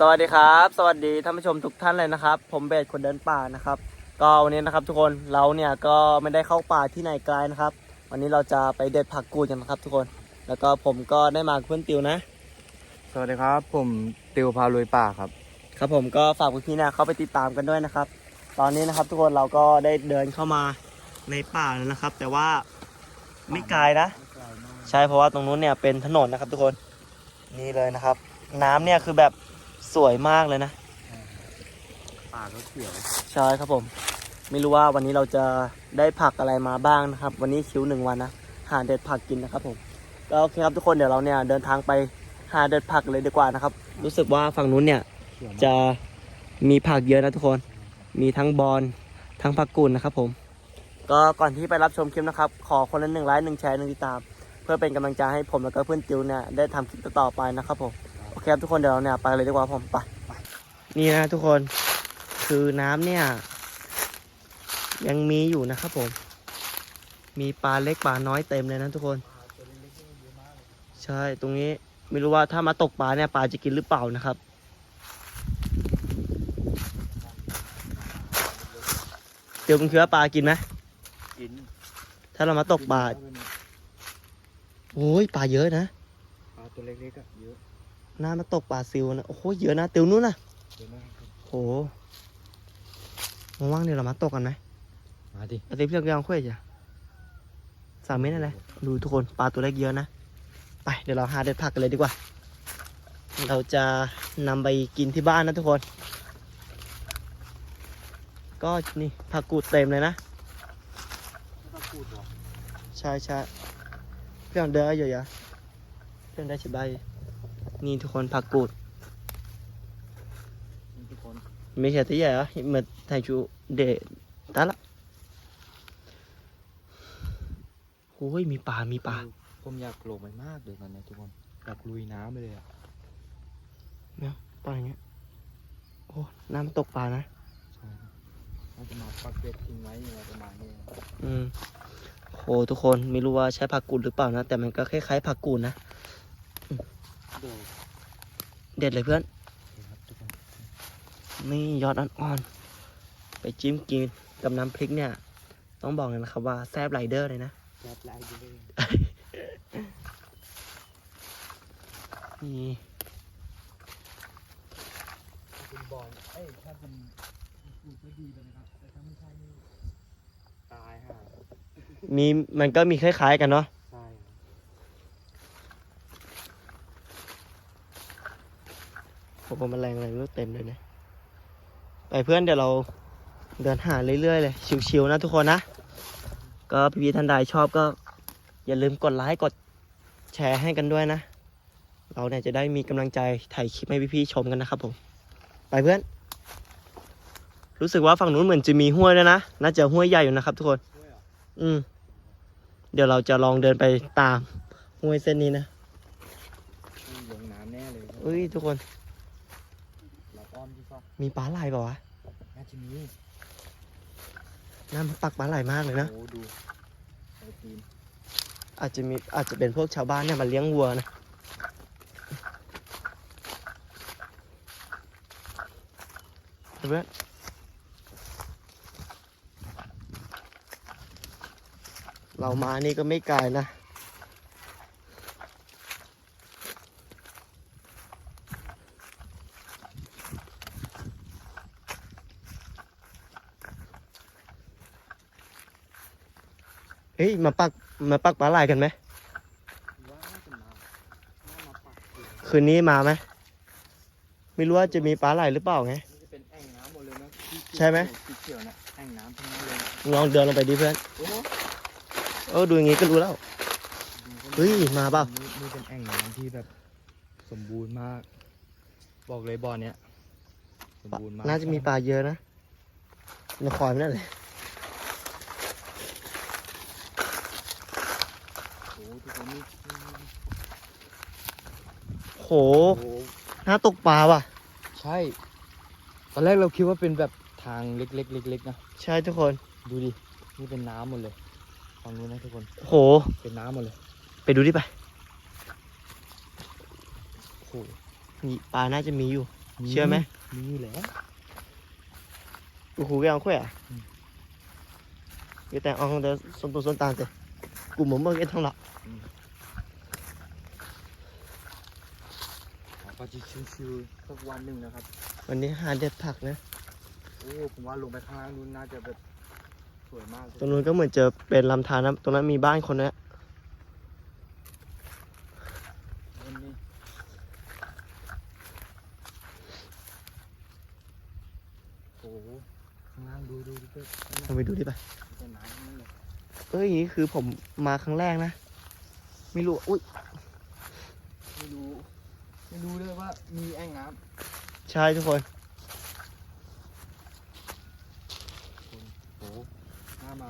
สวัสดีครับ สวัสดีท่านผู้ชมทุกท่านเลยนะครับ ผมเบสคนเดินป่านะครับ ก็วันนี้นะครับทุกคนเราเนี่ยก็ไม่ได้เข้าป่าที่ไหนไกลนะครับ วันนี้เราจะไปเด็ดผักกูดกันนะครับ ทุกคน แล้วก็ผมก็ได้มากับเพื่อนติวนะ สวัสดีครับ ผมติวพาลุยป่าครับ ครับผมก็ฝากพี่ๆเนี่ยเข้าไปติดตามกันด้วยนะครับ ตอนนี้นะครับทุกคนเราก็ได้เดินเข้ามาในป่าแล้วนะครับ แต่ว่าไม่ไกลนะใช่เพราะว่าตรงนู้นเนี่ยเป็นถนนนะครับ ทุกคนนี่เลยนะครับ น้ำเนี่ยคือแบบ สวยมากเลยนะป่าก็เขียวใช่ครับผม ไม่รู้ว่าวันนี้เราจะได้ผักอะไรมาบ้างนะครับ วันนี้คิวหนึ่งวันนะหาเด็ดผักกินนะครับผมก็โอเคครับทุกคนเดี๋ยวเราเนี่ยเดินทางไปหาเด็ดผักเลยดีกว่านะครับ รู้สึกว่าฝั่งนู้นเนี่ยเขียวจะมีผักเยอะนะทุกคน มีทั้งบอนทั้งผักกุนนะครับผม ก็ก่อนที่ไปรับชมคลิปนะครับ ขอคนละหนึ่งไลค์หนึ่งแชร์หนึ่งติดตาม เพื่อเป็นกำลังใจให้ผมแล้วก็เพื่อนติวเนี่ยได้ทำคลิปต่อๆไปนะครับผมโอ เคครับทุกคนเดี๋ยวเราเนี่ยไปเลยดีกว่าผมไปนี่นะทุกคนคือน้ำเนี่ย ยังมีอยู่นะครับผม มีปลาเล็กปลาน้อยเต็มเลยนะทุกคน ใช่ตรงนี้ไม่รู้ว่าถ้ามาตกปลาเนี่ยปลาจะกินหรือเปล่านะครับ เดี๋ยวมึงคิดว่าปลากินไหมกิน ถ้าเรามาตกปลาโอ้ยปลาเยอะนะปลาตัวเล็กๆอะเยอะ น่ามาตกปลาซิวนะ โอ้โห เยอะนะติวนู้นนะเยอะมากครับโหว่างๆเดี๋ยวเรามาตกกันไหมมาดิอาทิตย์เรียกยังค่อยจ้ะสามเมตรนั่นแหละดูทุกคนปลาตัวเล็กเยอะนะ ไปเดี๋ยวเราหาเด็ดผักกันเลยดีกว่า เราจะนำไปกินที่บ้านนะทุกคน ก็นี่ผักกูดเต็มเลยนะปลาพูดหรอใช่ใช่เพื่อนเดินอยู่ยะเพื่อนได้ชิบาย นี่ทุกคนผักกูดนี่ทุกคน ไม่ใช่ที่ใหญ่เหรอเหมือนไทจูเดตาละโอ้ยมีปลา มีปลา ผมอยากลงไปมากเลยตอนนี้ทุกคน อยากลุยน้ำไปเลยอะปลาอย่างเงี้ย โอ้ น้ำตกปลานะใช่ครับน่าจะมาปักเบ็ดทิ้งไว้อะไรประมาณนี้ อืมโหทุกคนไม่รู้ว่าใช้ผักกูดหรือเปล่านะ แต่มันก็คล้ายๆผักกูดนะ เดี๋ยวเด็ดเลยเพื่อนครับทุกคนนี่ยอดอ่อนๆ ไปจิ้มกินกับน้ำพริกเนี่ย ต้องบอกเลยนะครับว่าแซบไรเดอร์เลยนะแซ่บไล่ไปเลยนี่เป็นบอลเอ้ยถ้าเป็นปลูกก็ดีเลยนะครับ แต่ถ้าไม่ใช่นี่ตายห่ามีมันก็มีคล้ายๆกันเนาะ ใช่ครับ โอ้โหแมลงอะไรไม่รู้เต็มเลยเนี่ยไปเพื่อนเดี๋ยวเราเดินหาเรื่อยๆเลยชิวๆนะทุกคนนะ ก็พี่ๆท่านใดชอบก็ อย่าลืมกดไลค์กดแชร์ให้กันด้วยนะ เราเนี่ยจะได้มีกำลังใจถ่ายคลิปให้พี่ๆชมกันนะครับผม ไปเพื่อน รู้สึกว่าฝั่งนู้นเหมือนจะมีห้วยด้วยนะ น่าจะห้วยใหญ่อยู่นะครับทุกคนด้วยเหรออืม เดี๋ยวเราจะลองเดินไปตามห้วยเส้นนี้นะนี่ลงน้ำแน่เลยเอ้ยทุกคนเราอ้อ มที่ก็มีปลาไหลเปล่าวะ น่าจะมีน้ำปักปลาไหลมากเลยนะ โอ้ดูไอ้ตีนอาจจะมีอาจจะเป็นพวกชาวบ้านเนี่ยมาเลี้ยงวัวนะเพื่อนเรามานี่ก็ไม่ไกลนะ เฮ้ยมาปักมาปักปลาไหลกันไหมว่าน่าจะมาน่ามาปักอยู่คืนนี้มาไหมไม่รู้ว่าจะมีปลาไหลหรือเปล่าไงนี่จะเป็นแอ่งน้ำหมดเลยนะที่ใช่ไหมที่เขียวๆนะแอ่งน้ำทั้งนั้นเลยลองเดินลงไปดิเพื่อนโอ้โหเออดูอย่างงี้ก็รู้แล้วเฮ้ยมาเปล่านี่นี่เป็นแอ่งน้ำที่แบบสมบูรณ์มาก บอกเลยบ่อเนี้ยสมบูรณ์มากน่าจะมีปลาเยอะนะในคอยมันนั่นแหละ โอ้โหทุกคนนี่โหโอ้โหน่าตกปลาว่ะ ใช่ ตอนแรกเราคิดว่าเป็นแบบทางเล็กๆเล็กๆนะใช่ทุกคนดูดินี่เป็นน้ำหมดเลยฝั่งนู้นนะทุกคนโห เป็นน้ำหมดเลย ไปดูดิไปโอ้โหมีปลาน่าจะมีอยู่ เชื่อไหมมีแหละกูหู cái ông khỏe à Ừ. cái tay ông đã xuân tu xuân tàn rồi cùng một mơ cái thông lọ ก็จะชิวๆสักวันหนึ่งนะครับ วันนี้หาเด็ดผักนะ โอ้ผมว่าลงไปข้างล่างนู้นน่าจะแบบสวยมากเลยตรงนู้นก็เหมือนจะเป็นลำธารนะ ตรงนั้นมีบ้านคนนะ วันนี้โอ้โหข้างล่างดูดูดูเพื่อน เราไปดูดิป่ะ ต้นน้ำนั่นเลย เอ้ยอย่างนี้ คือผมมาครั้งแรกนะ ไม่รู้ อุ้ยไม่รู้ ไม่รู้เลยว่ามีแอ่งน้ใช่ทุกคนำโอ้โหน่ามา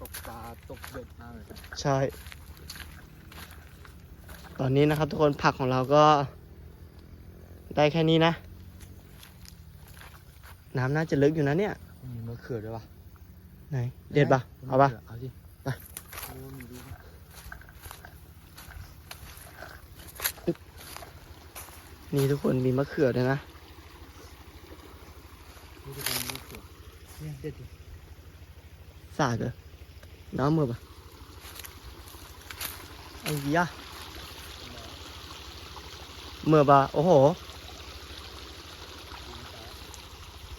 ตกปลาตกเบ็ดมากเลยครับใช่ ตอนนี้นะครับทุกคนผักของเราก็ ได้แค่นี้นะ น้ำน่าจะลึกอยู่นะเนี่ย มีมะเขือด้วยวะไหน เด็ดปะเอาปะเอาสิ ไป โอ้มีดูปะ นี่ทุกคนมีมะเขือด้วยนะนี่จะเป็นมะเขือเนี่ยเด็ดดิสากเหรอน้ำมือปะไอ้ยะมือปะโอ้โห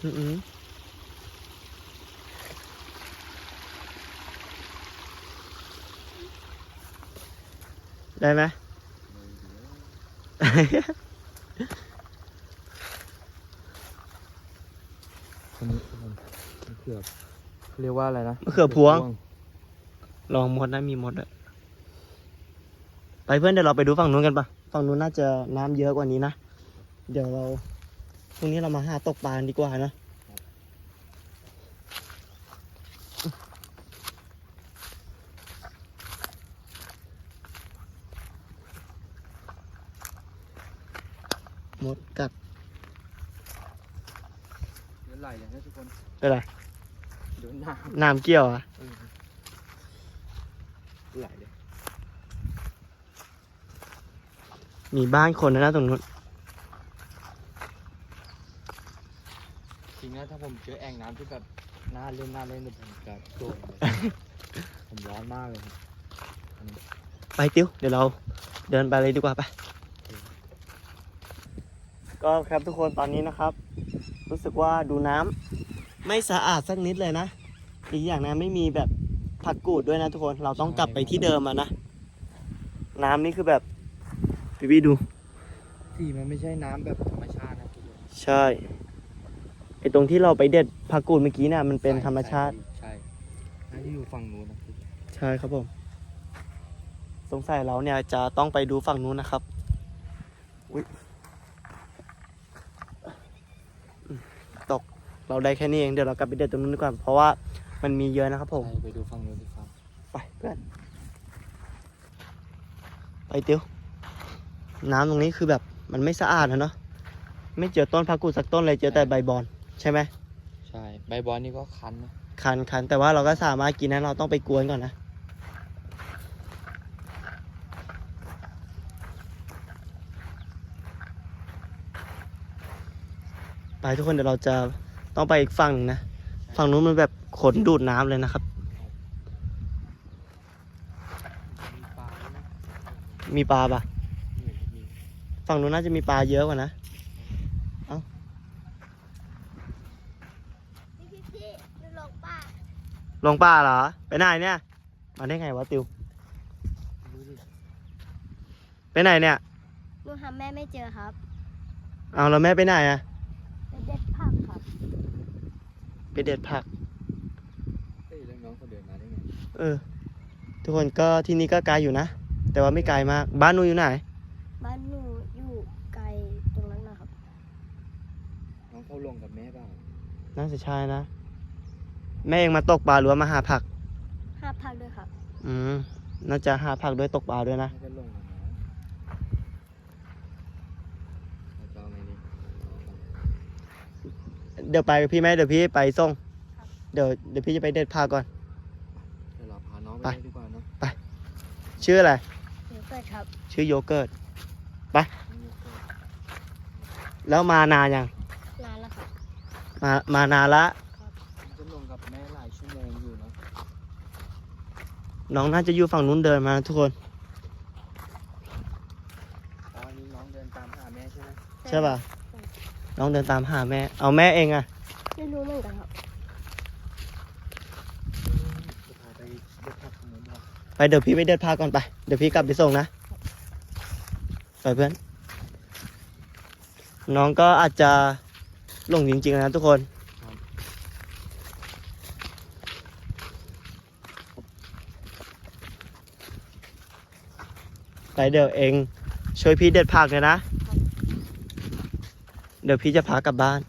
อือได้ไหม คนนี้คนมะเขือเขาเรียกว่าอะไรนะมะเขือพวง ลองมดนะมีมดอะไปเพื่อนเดี๋ยวเราไปดูฝั่งนู้นกันปะฝั่งนู้นน่าจะน้ำเยอะกว่านี้นะ เดี๋ยวเราพรุ่งนี้เรามาหาตกปลาดีกว่านะมดกัด เดี๋ยวไหลเลยนะทุกคน เป็นไร เดี๋ยว น้น้ำเกี่ยวอะำเออไหลเลยมีบ้านคนนะนะตรงนู้นจริงนะถ้าผมเจอแอ่งน้ำที่แบบน่าเล่นน่าเล่นเนี่ยผมจะโดดเลย ผมร้อนมากเลยครับไปติ้วเดี๋ยวเราเดินไปเลยดีกว่าไป ก็ครับทุกคนตอนนี้นะครับ รู้สึกว่าดูน้ำไม่สะอาดสักนิดเลยนะ อีกอย่างนะไม่มีแบบผักกูดด้วยนะทุกคนเราต้องกลับไปที่เดิมอะนะ น้ำนี่คือแบบพี่พี่ดู สีมันไม่ใช่น้ำแบบธรรมชาตินะทุกคนใช่ไอตรงที่เราไปเด็ดผักกูดเมื่อกี้น่ะมันเป็นธรรมชาติ ใช่น่าจะอยู่ฝั่งนู้นนะใช่ครับผมสงสัยเราเนี่ยจะต้องไปดูฝั่งนู้นนะครับอุ๊ยอืมตกเราได้แค่นี้เองเดี๋ยวเรากลับไปเด็ดตรงนู้นดีกว่าเพราะว่า มันมีเยอะนะครับผมใช่ไปดูฝั่งนู้นดีกว่าไปเพื่อน ไปเตียว น้ำตรงนี้คือแบบมันไม่สะอาดนะเนาะ ไม่เจอต้นพักกูดสักต้นเลยเจอแต่ใบบอนใช่ไหม ใช่ ใบบอลนี่ก็คันนะ คันคันแต่ว่าเราก็สามารถกินนะเราต้องไปกวนก่อนนะ ไปทุกคนเดี๋ยวเราจะต้องไปอีกฝั่งหนึ่งนะ ฝั่งนู้นมันแบบขนดูดน้ำเลยนะครับ มีปลาด้วยนะมีปลาปะนี่มีฝั่งนู้นน่าจะมีปลาเยอะกว่านะพี่พี่พี่ดูลงป่าลงปลาเหรอ ไปไหนเนี่ย มาได้ไงวะติวดูดิไปไหนเนี่ย หนูหาแม่ไม่เจอครับ เอาแล้วแม่ไปไหนอะ ไปเด็ดผักครับ ไปเด็ดผักเอ้ยแล้วน้องเขาเดินมาได้ไงเออ ทุกคนก็ที่นี่ก็ไกลอยู่นะ แต่ว่าไม่ไกลมาก บ้านหนูอยู่ไหน บ้านหนูอยู่ไกลตรงนั้นนะครับ น้องเขาลงกับแม่เปล่าน่าจะใช่นะ แม่เองมาตกปลาหรือว่ามาหาผัก หาผักด้วยครับ อืม น่าจะหาผักด้วยตกปลาด้วยนะ น่าจะลงกับน้องแล้วจะเอาไงดี เดี๋ยวไปกับพี่ไหมเดี๋ยวพี่ไปส่ง เดี๋ยวเดี๋ยวพี่จะไปเด็ดผักก่อน เดี๋ยวเราพาน้องไปไปด้วยดีกว่าเนาะชื่ออะไรเดี๋ยวเกิดครับชื่อโยเกิร์ตน้องโยเกิร์ต แล้วมานานยัง นานแล้วค่ะมามานานละผมจะลงกับแม่หลายชั่วโมงอยู่นะน้องน่าจะอยู่ฝั่งนู้นเดินมานะทุกคน ตอนนี้น้องเดินตามหาแม่ใช่ไหมใช่ป่ะ น้องเดินตามหาแม่ เอาแม่เองอะไม่รู้เหมือนกันครับจะพาไปเด็ดผักขนมหรอไปเดี๋ยวพี่ไปเดินพาก่อนไป เดี๋ยวพี่กลับไปส่งนะ ไปเพื่อน น้องก็อาจจะหลงจริงๆนะทุกคนไปเดี๋ยวเองช่วยพี่เด็ดผักเลยนะ เดี๋ยวพี่จะพากลับบ้าน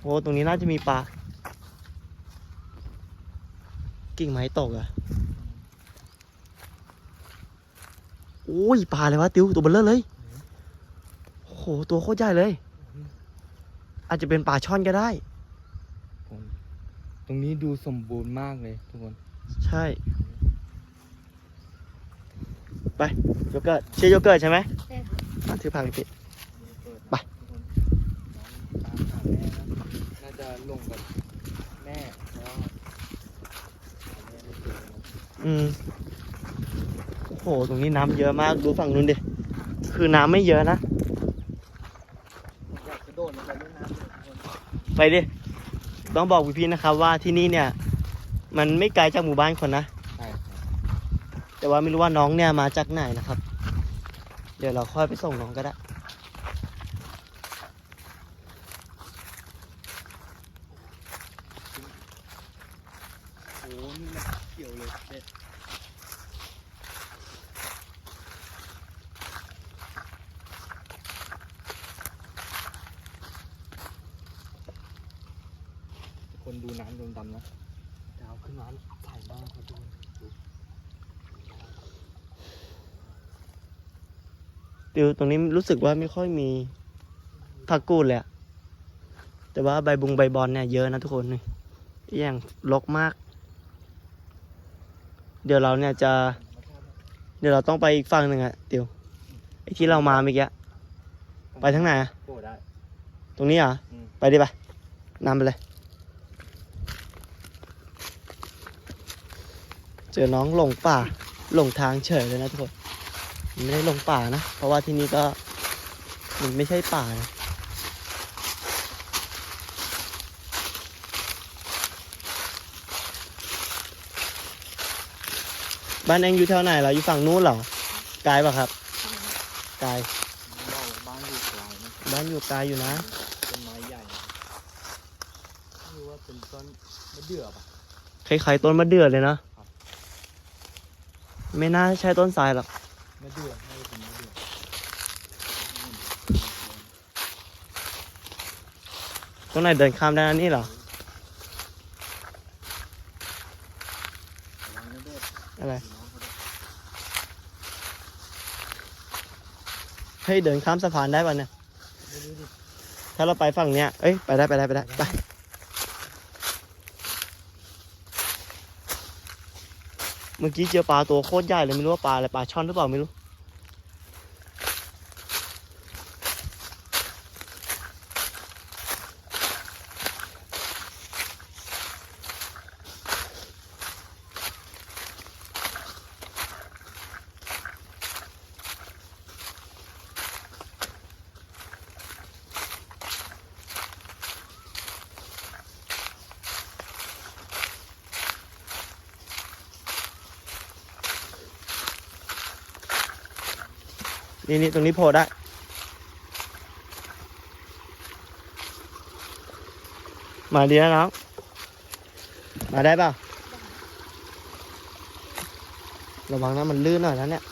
โอ้ตรงนี้น่าจะมีปลา กิ่งไม้ตกอะโอ้ยปลาเลยวะติวตัวเบลเลอร์เลยโอ้โหตัวโคตรใหญ่เลย อาจจะเป็นปลาช่อนก็ได้ผมตรงนี้ดูสมบูรณ์มากเลยทุกคน ใช่ ไปโยเกิร์ตชื่อโยเกิร์ตใช่ไหมใช่ค่ะอะถือผักพี่ไปตามหาแม่นะน่าจะลงกับแม่แล้วหาแม่ไม่เจอนะอืมโอ้โหตรงนี้น้ำเยอะมากดูฝั่งนู้นดิคือน้ำไม่เยอะนะผมอยากกระโดดลงไปเล่นน้ำเลยทุกคนไปดิต้องบอกพี่ๆนะครับว่าที่นี่เนี่ย มันไม่ไกลจากหมู่บ้านคนนะใช่ครับแต่ว่าไม่รู้ว่าน้องเนี่ยมาจากไหนนะครับ เดี๋ยวเราค่อยไปส่งน้องก็ได้ โอ้นี่มันเขียวเลยเด็ดคนดูน้ำดำๆนะดาวขึ้นมาใสมากครับทุกคนดู ติวตรงนี้รู้สึกว่าไม่ค่อยมีผักกูดเลยอะแต่ว่าใบบุงใบบอลเนี่ยเยอะนะทุกคนนี่อย่างรกมาก เดี๋ยวเราเนี่ยจะ เดี๋ยวเราต้องไปอีกฝั่งหนึ่งอะติวไอที่เรามาเมื่อกี้ไปทางไหนอะโอ้ได้ตรงนี้เหรออืมไปดิไปนำไปเลย เจอน้องหลงป่าหลงทางเฉยเลยนะทุกคนมัน ไม่ได้หลงป่านะ เพราะว่าที่นี่ก็มันไม่ใช่ป่านะบ้านเองอยู่แถวไหนเหรออยู่ฝั่งนู้นเหรอไกลป่ะครับไกลบอกว่าบ้านอยู่ไกลนะบ้านอยู่ไกลอยู่นะต้นไม้ใหญ่นะไม่รู้ว่าเป็นต้นมะเดื่อปะคล้ายๆต้นมะเดื่อเลยเนาะไม่น่าใช่ต้นทรายหรอก มะเดื่อไม่เป็นมะเดื่อตรงไหนเดินข้ามได้นะนี่เหรอเด็ดอะไร เฮ้ย เดินข้ามสะพานได้ป่ะเนี่ย ถ้าเราไปฝั่งเนี้ย เอ้ย ไปได้ไปได้ไปได้ไป เมื่อกี้เจอปลาตัวโคตรใหญ่เลยไม่รู้ว่าปลาอะไรปลาช่อนหรือเปล่าไม่รู้ นี่นี่ตรงนี้โผล่ได้ มาดีนะน้อง มาได้ป่าระวังนะมันลื่นหน่อยนะเนี่ย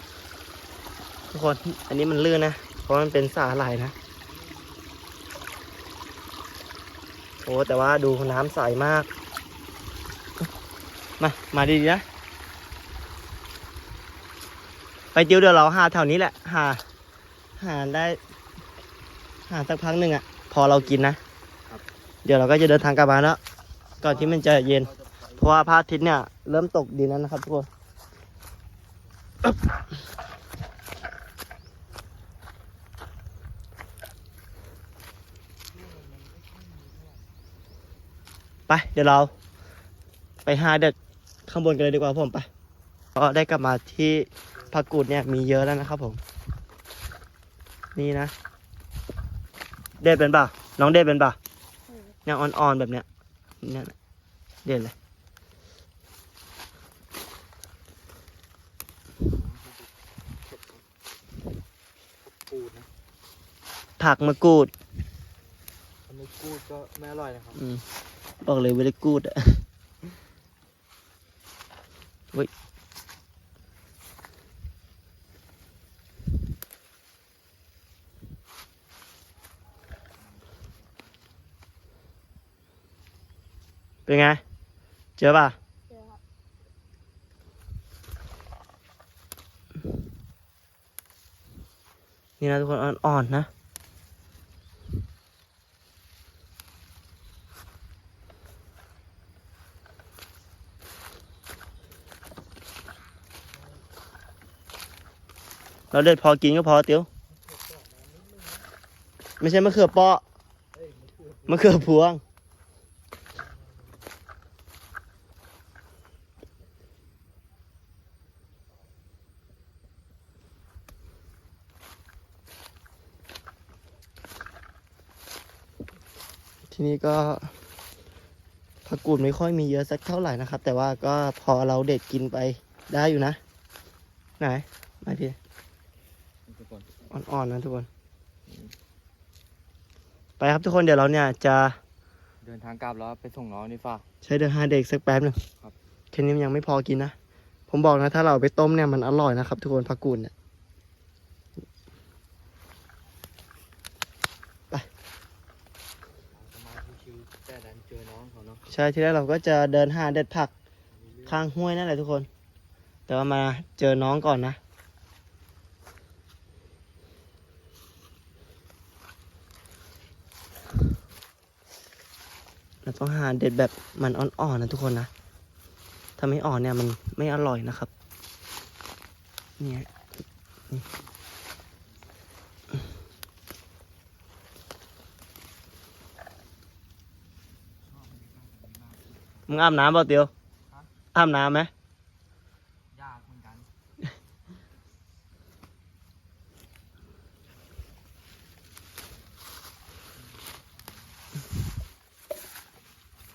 ทุกคนอันนี้มันลื่นนะ เพราะมันเป็นสาหร่ายนะ โอ้แต่ว่าดูน้ำใสมาก มา มาดีๆนะ ไปติวเดี๋ยวเราหาแถวนี้แหละ หา หาได้ หาสักพักหนึ่งอะ พอเรากินนะเดี๋ยวเราก็จะเดินทางกลับมาแล้วก่อนที่มันจะเย็น เพราะว่าพระอาทิตย์เนี่ย เริ่มตกดีแล้วนะครับทุกคนไปเดี๋ยวเราไปหาเด็กข้างบนกันเลยดีกว่าผมไปก็ได้กลับมาที่ ผักกูดเนี่ยมีเยอะแล้วนะครับผม นี่นะ เด็ดเป็นป่ะ น้องเด็ดเป็นป่ะเออเนี่ยอ่อนๆแบบเนี้ยเนี่ยนะเด็ดเลยกูดนะผักมะกรูดถ้าไม่กูดก็ไม่อร่อยนะครับอืมบอกเลยเวลกูดอะ เป็นไง เจอป่ะเจอรับนี่นะทุกคนอ่อนๆนะเราเด็ดพอกินก็พอเตียว ไม่ใช่มะเขือเปาะมะเขือพวง ทีนี้ก็ผักกูดไม่ค่อยมีเยอะสักเท่าไหร่นะครับ แต่ว่าก็พอเราเด็ดกินไปได้อยู่นะ ไหนมาดิทุกคนอ่อนๆนะทุกคน ไปครับทุกคนเดี๋ยวเราเนี่ยจะเดินทางกลับแล้วไปส่งน้องนี่ฟ้าใช้เดินหาเด็กสักแป๊บหนึงครับแค่นี้มันยังไม่พอกินนะ ผมบอกนะถ้าเราเอาไปต้มเนี่ยมันอร่อยนะครับ ทุกคนผักกูดเนี่ย จะมาชิวๆแต่ดันเจอน้องเขาเนาะ ใช่ทีแรกเราก็จะเดินหาเด็ดผักข้างห้วยนั่นแหละทุกคน แต่ว่ามาเจอน้องก่อนนะเราต้องหาเด็ดแบบมันอ่อนๆนะทุกคนนะ ถ้าไม่อ่อนเนี่ยมันไม่อร่อยนะครับ เนี่ยนี่ มึงอาบน้ำเปล่าเตียวอาบน้ำไหมยากเหมือนกัน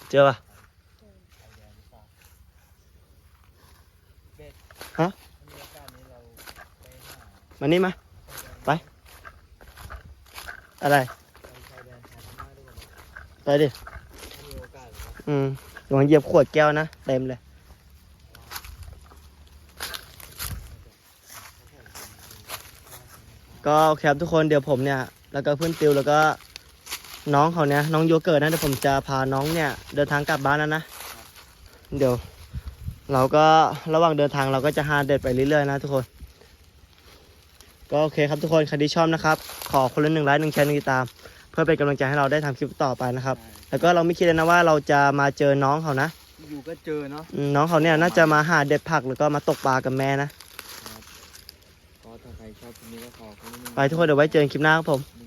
เจอปะฮะมีโอกาสนี้เราไปหามานี่มา ไป อะไร ไปชายแดนไทยพม่าด้วยกันนะไปดิถ้ามีโอกาสนะครับอืม ระวังเหยียบขวดแก้วนะ เต็มเลย ก็โอเคครับทุกคนเดี๋ยวผมเนี่ย แล้วก็เพื่อนติวแล้วก็น้องเขาเนี่ยน้องโยเกิร์ตนะเดี๋ยวผมจะพาน้องเนี่ยเดินทางกลับบ้านแล้วนะ เดี๋ยว เราก็ระหว่างเดินทางเราก็จะหาเด็ดไปเรื่อยๆนะทุกคน ก็โอเคครับทุกคนใครที่ชอบนะครับ ขอคนละหนึ่งไลค์หนึ่งแชร์หนึ่งติดตาม เพื่อเป็นกำลังใจให้เราได้ทำคลิปต่อไปนะครับ แล้วก็เราไม่คิดเลยนะว่าเราจะมาเจอน้องเขานะอยู่ก็เจอเนาะอืมน้องเขาเนี่ยน่าจะมาหาเด็ดผักหรือก็มาตกปลากับแม่นะ ก็ถ้าใครชอบคลิปนี้ก็ขอคนละหนึ่งไปทุกคนเดี๋ยวไว้เจอกันคลิปหน้าครับผมหนึ่ง